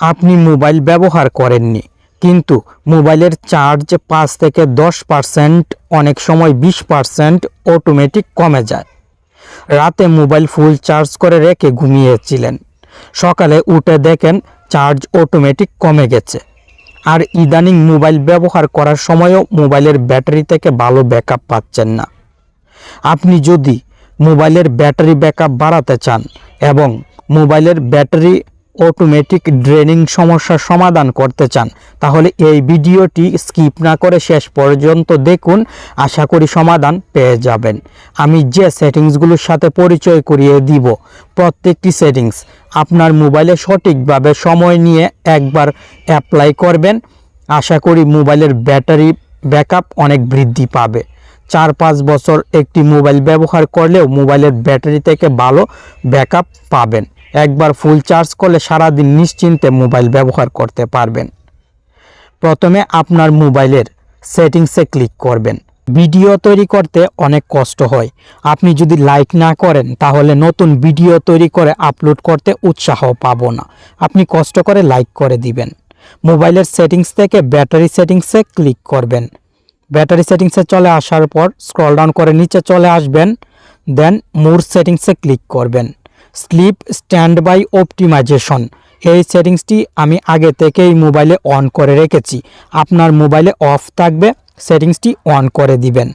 আপনি মোবাইল ব্যবহার করেননি। কিন্তু মোবাইলের চার্জ পাঁচ থেকে দশ পার্সেন্ট, অনেক সময় বিশ পার্সেন্ট অটোমেটিক কমে যায়। রাতে মোবাইল ফুল চার্জ করে রেখে ঘুমিয়েছিলেন। সকালে উঠে দেখেন চার্জ অটোমেটিক কমে গেছে। আর ইদানিং মোবাইল ব্যবহার করার সময়ও মোবাইলের ব্যাটারি থেকে ভালো ব্যাকআপ পাচ্ছেন না। আপনি যদি মোবাইলের ব্যাটারি ব্যাকআপ বাড়াতে চান এবং মোবাইলের ব্যাটারি অটোমেটিক ড্রেনিং সমস্যার সমাধান করতে চান, তাহলে এই ভিডিওটি স্কিপ না করে শেষ পর্যন্ত দেখুন, আশা করি সমাধান পেয়ে যাবেন। আমি যে সেটিংসগুলোর সাথে পরিচয় করিয়ে দিব, প্রত্যেকটি সেটিংস আপনার মোবাইলে সঠিকভাবে সময় নিয়ে একবার অ্যাপ্লাই করবেন। আশা করি মোবাইলের ব্যাটারি ব্যাকআপ অনেক বৃদ্ধি পাবে। চার পাঁচ বছর একটি মোবাইল ব্যবহার করলেও মোবাইলের ব্যাটারি থেকে ভালো ব্যাকআপ পাবেন। একবার ফুল চার্জ করলে সারাদিন নিশ্চিন্তে মোবাইল ব্যবহার করতে পারবেন। প্রথমে আপনার মোবাইলের সেটিংসে ক্লিক করবেন। ভিডিও তৈরি করতে অনেক কষ্ট হয়। আপনি যদি লাইক না করেন, তাহলে নতুন ভিডিও তৈরি করে আপলোড করতে উৎসাহ পাবো না। আপনি কষ্ট করে লাইক করে দিবেন। মোবাইলের সেটিংস থেকে ব্যাটারি সেটিংসে ক্লিক করবেন। ব্যাটারি সেটিংসে চলে আসার পর স্ক্রল ডাউন করে নিচে চলে আসবেন, দেন মোর সেটিংসে ক্লিক করবেন। Sleep standby optimisation. এই সেটিংসটি আমি আগে থেকেই মোবাইলে অন করে রেখেছি। আপনার মোবাইলে অফ থাকবে, সেটিংসটি অন করে দিবেন।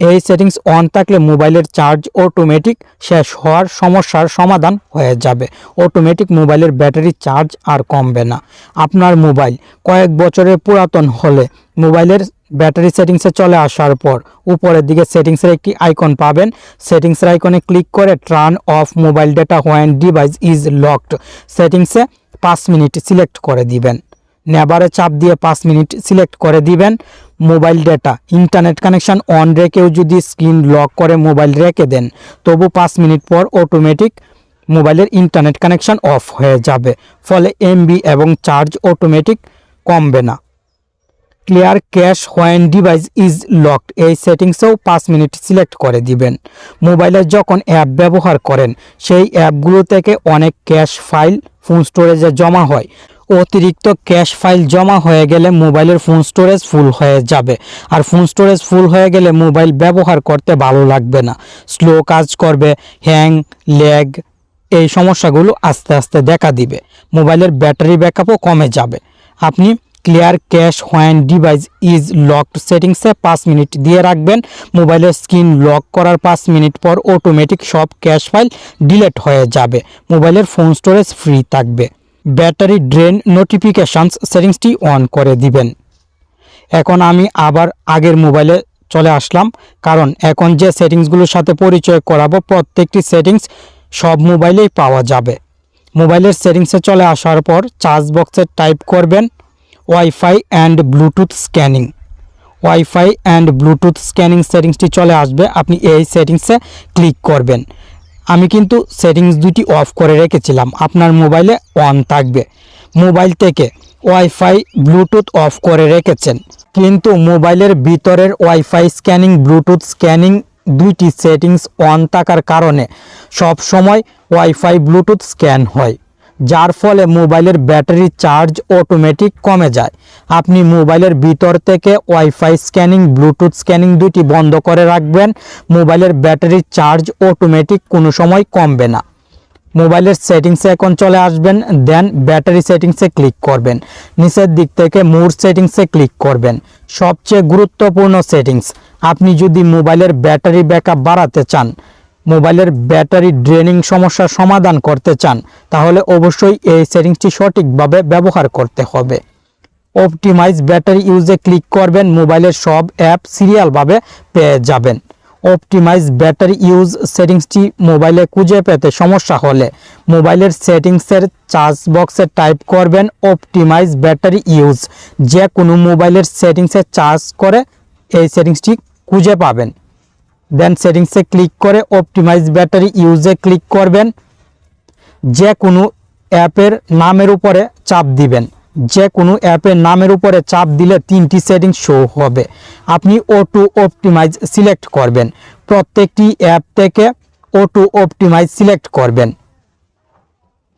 এই সেটিংস অন থাকলে মোবাইলের চার্জ অটোমেটিক শেষ হওয়ার সমস্যার সমাধান হয়ে যাবে। অটোমেটিক মোবাইলের ব্যাটারি চার্জ আর কমবে না। আপনার মোবাইল কয়েক বছরের পুরাতন হলে মোবাইলের ব্যাটারি সেটিংসে চলে আসার পর উপরের দিকে সেটিংসের একটি আইকন পাবেন। সেটিংসের আইকনে ক্লিক করে turn off mobile data when device is locked. সেটিংসে পাঁচ মিনিট সিলেক্ট করে দিবেন। নেবারে চাপ দিয়ে পাঁচ মিনিট সিলেক্ট করে দিবেন। Mobile data, internet connection on রেখেও যদি স্ক্রিন লক করে মোবাইল রেখে দেন, তবু পাঁচ মিনিট পর অটোমেটিক মোবাইলের ইন্টারনেট কানেকশন অফ হয়ে যাবে। ফলে এমবি এবং চার্জ অটোমেটিক কমবে না। Clear cache when device is locked এই সেটিংসেও পাঁচ মিনিট সিলেক্ট করে দিবেন। মোবাইলে যখন অ্যাপ ব্যবহার করেন, সেই অ্যাপগুলো থেকে অনেক ক্যাশ ফাইল ফোন স্টোরেজে জমা হয়। অতিরিক্ত ক্যাশ ফাইল জমা হয়ে গেলে মোবাইলের ফোন স্টোরেজ ফুল হয়ে যাবে। আর ফোন স্টোরেজ ফুল হয়ে গেলে মোবাইল ব্যবহার করতে ভালো লাগবে না। স্লো কাজ করবে হ্যাং ল্যাগ এই সমস্যাগুলো আস্তে আস্তে দেখা দিবে। মোবাইলের ব্যাটারি ব্যাকআপও কমে যাবে। আপনি clear cache when device is locked সেটিংসে পাঁচ মিনিট দিয়ে রাখবেন। মোবাইলের স্ক্রিন লক করার পাঁচ মিনিট পর অটোমেটিক সব ক্যাশ ফাইল ডিলেট হয়ে যাবে। মোবাইলের ফোন স্টোরেজ ফ্রি থাকবে। ব্যাটারি ড্রেন নোটিফিকেশানস সেটিংসটি অন করে দিবেন। এখন আমি আবার আগের মোবাইলে চলে আসলাম, কারণ এখন যে সেটিংসগুলোর সাথে পরিচয় করাবো, প্রত্যেকটি সেটিংস সব মোবাইলেই পাওয়া যাবে। মোবাইলের সেটিংসে চলে আসার পর চার্জ বক্সে টাইপ করবেন। Wifi and Bluetooth scanning wifi and Bluetooth scanning সেটিংসটি চলে আসবে। আপনি এই সেটিংসে ক্লিক করবেন। আমি কিন্তু সেটিংস দুটি অফ করে রেখেছিলাম। আপনার মোবাইলে অন থাকবে। মোবাইল থেকে ওয়াইফাই ব্লুটুথ অফ করে রেখেছেন। কিন্তু মোবাইলের ভিতরের ওয়াইফাই স্ক্যানিং ব্লুটুথ স্ক্যানিং দুইটি সেটিংস অন থাকার কারণে সব সময় ওয়াইফাই ব্লুটুথ স্ক্যান হয়। যার ফলে মোবাইলের ব্যাটারি চার্জ অটোমেটিক কমে যায়। আপনি মোবাইলের ভিতর থেকে ওয়াইফাই স্ক্যানিং ব্লুটুথ স্ক্যানিং দুটি বন্ধ করে রাখবেন। মোবাইলের ব্যাটারি চার্জ অটোমেটিক কোনো সময় কমবে না। মোবাইলের সেটিংসে এখন চলে আসবেন দেন ব্যাটারি সেটিংসে ক্লিক করবেন। নিচের দিক থেকে মোর সেটিংসে ক্লিক করবেন। সবচেয়ে গুরুত্বপূর্ণ সেটিংস আপনি যদি মোবাইলের ব্যাটারি ব্যাকআপ বাড়াতে চান মোবাইলের ব্যাটারি ড্রেনিং সমস্যার সমাধান করতে চান, তাহলে অবশ্যই এই সেটিংসটি সঠিকভাবে ব্যবহার করতে হবে। অপটিমাইজ ব্যাটারি ইউজে ক্লিক করবেন, মোবাইলের সব অ্যাপ সিরিয়ালভাবে পেয়ে যাবেন। অপটিমাইজ ব্যাটারি ইউজ সেটিংসটি মোবাইলে খুঁজে পেতে সমস্যা হলে মোবাইলের সেটিংসের চার্জ বক্সে টাইপ করবেন, অপটিমাইজ ব্যাটারি ইউজ। যে কোনো মোবাইলের সেটিংসে চার্জ করে এই সেটিংসটি খুঁজে পাবেন। দেন সেটিংসে ক্লিক করে অপটিমাইজ ব্যাটারি ইউজে ক্লিক করবেন। যে কোনো অ্যাপের নামের উপরে চাপ দিবেন। যে কোনো অ্যাপের নামের উপরে চাপ দিলে তিনটি সেটিংস শো হবে। আপনি অটো অপটিমাইজ সিলেক্ট করবেন। প্রত্যেকটি অ্যাপ থেকে অটো অপটিমাইজ সিলেক্ট করবেন।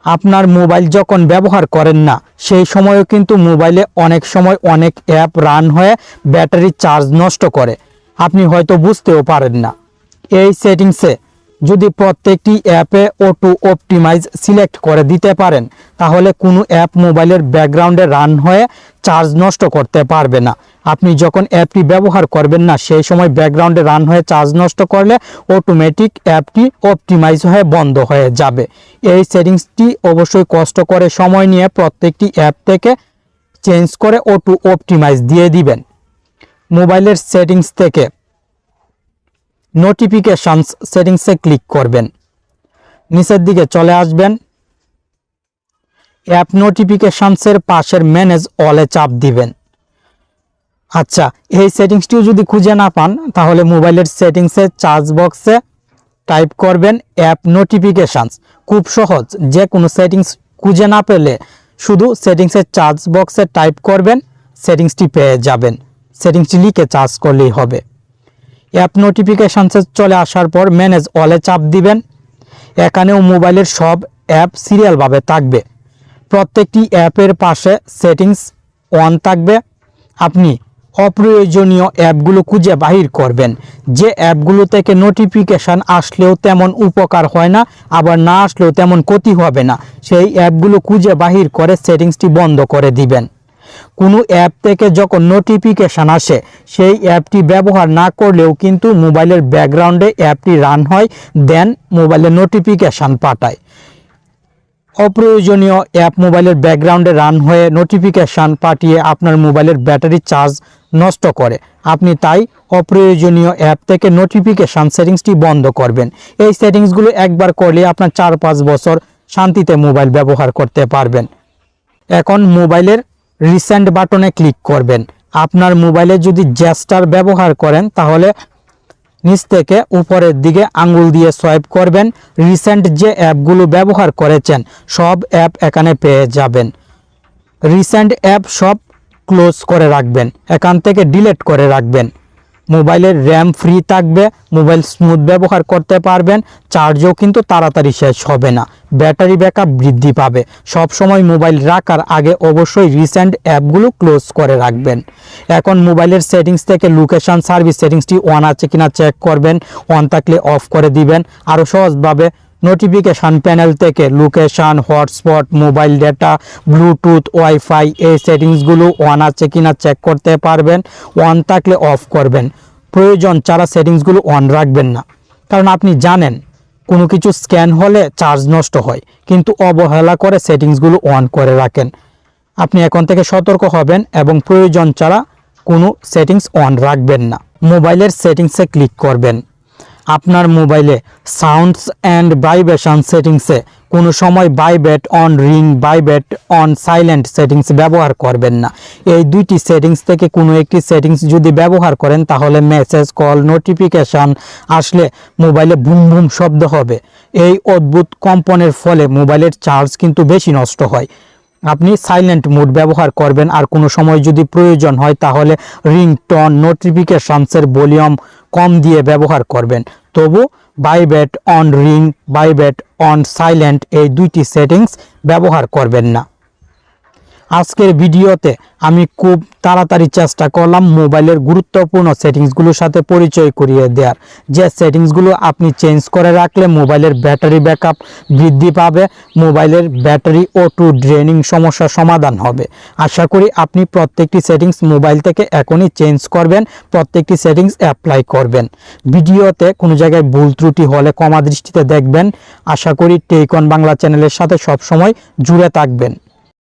আপনার মোবাইল যখন ব্যবহার করেন না, সেই সময়ও কিন্তু মোবাইলে অনেক সময় অনেক অ্যাপ রান হয়ে ব্যাটারি চার্জ নষ্ট করে। আপনি হয়তো বুঝতেও পারেন না। এই সেটিংসে যদি প্রত্যেকটি অ্যাপে অটো অপটিমাইজ সিলেক্ট করে দিতে পারেন, তাহলে কোনো অ্যাপ মোবাইলের ব্যাকগ্রাউন্ডে রান হয়ে চার্জ নষ্ট করতে পারবে না। আপনি যখন অ্যাপটি ব্যবহার করবেন না, সেই সময় ব্যাকগ্রাউন্ডে রান হয়ে চার্জ নষ্ট করলে অটোমেটিক অ্যাপটি অপটিমাইজ হয়ে বন্ধ হয়ে যাবে। এই সেটিংসটি অবশ্যই কষ্ট করে সময় নিয়ে প্রত্যেকটি অ্যাপ থেকে চেঞ্জ করে অটো অপটিমাইজ দিয়ে দিবেন। মোবাইলের সেটিংস থেকে নোটিফিকেশনস সেটিংসে ক্লিক করবেন। নিচের দিকে চলে আসবেন। অ্যাপ নোটিফিকেশনসের পাশের ম্যানেজ অলে চাপ দিবেন। আচ্ছা এই সেটিংসটিও যদি খুঁজে না পান, তাহলে মোবাইলের সেটিংসে চার্জ বক্সে টাইপ করবেন অ্যাপ নোটিফিকেশানস। খুব সহজ যে কোনো সেটিংস খুঁজে না পেলে শুধু সেটিংসের চার্জ বক্সে টাইপ করবেন, সেটিংসটি পেয়ে যাবেন। সেটিংসটি লিখে চার্জ করলেই হবে। অ্যাপ নোটিফিকেশানসে চলে আসার পর ম্যানেজ অলে চাপ দিবেন। এখানেও মোবাইলের সব অ্যাপ সিরিয়ালভাবে থাকবে। প্রত্যেকটি অ্যাপের পাশে সেটিংস অন থাকবে। আপনি অপ্রয়োজনীয় অ্যাপগুলো খুঁজে বাহির করবেন। যে অ্যাপগুলো থেকে নোটিফিকেশান আসলেও তেমন উপকার হয় না, আবার না আসলেও তেমন ক্ষতি হবে না। সেই অ্যাপগুলো খুঁজে বাহির করে সেটিংসটি বন্ধ করে দিবেন। কোনো অ্যাপ থেকে যখন নোটিফিকেশান আসে, সেই অ্যাপটি ব্যবহার না করলেও কিন্তু মোবাইলের ব্যাকগ্রাউন্ডে অ্যাপটি রান হয়, দেন মোবাইলে নোটিফিকেশান পাঠায়। অপ্রয়োজনীয় অ্যাপ মোবাইলের ব্যাকগ্রাউন্ডে রান হয়ে নোটিফিকেশান পাঠিয়ে আপনার মোবাইলের ব্যাটারি চার্জ নষ্ট করে। আপনি তাই অপ্রয়োজনীয় অ্যাপ থেকে নোটিফিকেশান সেটিংসটি বন্ধ করবেন। এই সেটিংসগুলো একবার করলে আপনার চার পাঁচ বছর শান্তিতে মোবাইল ব্যবহার করতে পারবেন। এখন মোবাইলের রিসেন্ট বাটনে ক্লিক করবেন। আপনার মোবাইলে যদি জ্যাস্টার ব্যবহার করেন, তাহলে নিচ থেকে উপরের দিকে আঙ্গুল দিয়ে সোয়াইপ করবেন। রিসেন্ট যে অ্যাপগুলো ব্যবহার করেছেন, সব অ্যাপ এখানে পেয়ে যাবেন। রিসেন্ট অ্যাপ সব ক্লোজ করে রাখবেন, এখান থেকে ডিলেট করে রাখবেন। মোবাইলের র্যাম ফ্রি থাকবে, মোবাইল স্মুথ ব্যবহার করতে পারবেন চার্জও কিন্তু তাড়াতাড়ি শেষ হবে না, ব্যাটারি ব্যাকআপ বৃদ্ধি পাবে। সব সময় মোবাইল রাখার আগে অবশ্যই রিসেন্ট অ্যাপগুলো ক্লোজ করে রাখবেন। এখন মোবাইলের সেটিংস থেকে লোকেশন সার্ভিস সেটিংসটি অন আছে কিনা চেক করবেন অন থাকলে অফ করে দিবেন আরও সহজভাবে নোটিফিকেশান প্যানেল থেকে location hotspot mobile data Bluetooth wifi এই সেটিংসগুলো অন আছে কিনা চেক করতে পারবেন অন থাকলে অফ করবেন। প্রয়োজন ছাড়া সেটিংসগুলো অন রাখবেন না। কারণ আপনি জানেন, কোনো কিছু স্ক্যান হলে চার্জ নষ্ট হয়, কিন্তু অবহেলা করে সেটিংসগুলো অন করে রাখেন। আপনি এখন থেকে সতর্ক হবেন এবং প্রয়োজন ছাড়া কোনো সেটিংস অন রাখবেন না। মোবাইলের সেটিংসে ক্লিক করবেন। আপনার মোবাইলে সাউন্ডস অ্যান্ড ভাইব্রেশন সেটিংসে কোনো সময় vibrate on, ring vibrate on, silent settings ব্যবহার করবেন না। এই দুইটি সেটিংস থেকে কোনো একটি সেটিংস যদি ব্যবহার করেন, তাহলে মেসেজ, কল, নোটিফিকেশান আসলে মোবাইলে বুম বুম শব্দ হবে। এই অদ্ভুত কম্পনের ফলে মোবাইলের চার্জ কিন্তু বেশি নষ্ট হয়। আপনি সাইলেন্ট মোড ব্যবহার করবেন আর কোনো সময় যদি প্রয়োজন হয়, তাহলে রিংটন নোটিফিকেশানসের ভলিউম কম দিয়ে ব্যবহার করবেন। তবু vibrate on ring vibrate on silent এই দুইটি সেটিংস ব্যবহার করবেন না। আজকের ভিডিওতে আমি খুব তাড়াতাড়ি চেষ্টা করলাম মোবাইলের গুরুত্বপূর্ণ সেটিংসগুলোর সাথে পরিচয় করিয়ে দেওয়ার। যে সেটিংসগুলো আপনি চেঞ্জ করে রাখলে মোবাইলের ব্যাটারি ব্যাকআপ বৃদ্ধি পাবে, মোবাইলের ব্যাটারি ও টু ড্রেনিং সমস্যার সমাধান হবে। আশা করি আপনি প্রত্যেকটি সেটিংস মোবাইল থেকে এখনই চেঞ্জ করবেন, প্রত্যেকটি সেটিংস অ্যাপ্লাই করবেন। ভিডিওতে কোনো জায়গায় ভুল ত্রুটি হলে কমা দৃষ্টিতে দেখবেন। আশা করি টেকন বাংলা চ্যানেলের সাথে সবসময় জুড়ে থাকবেন।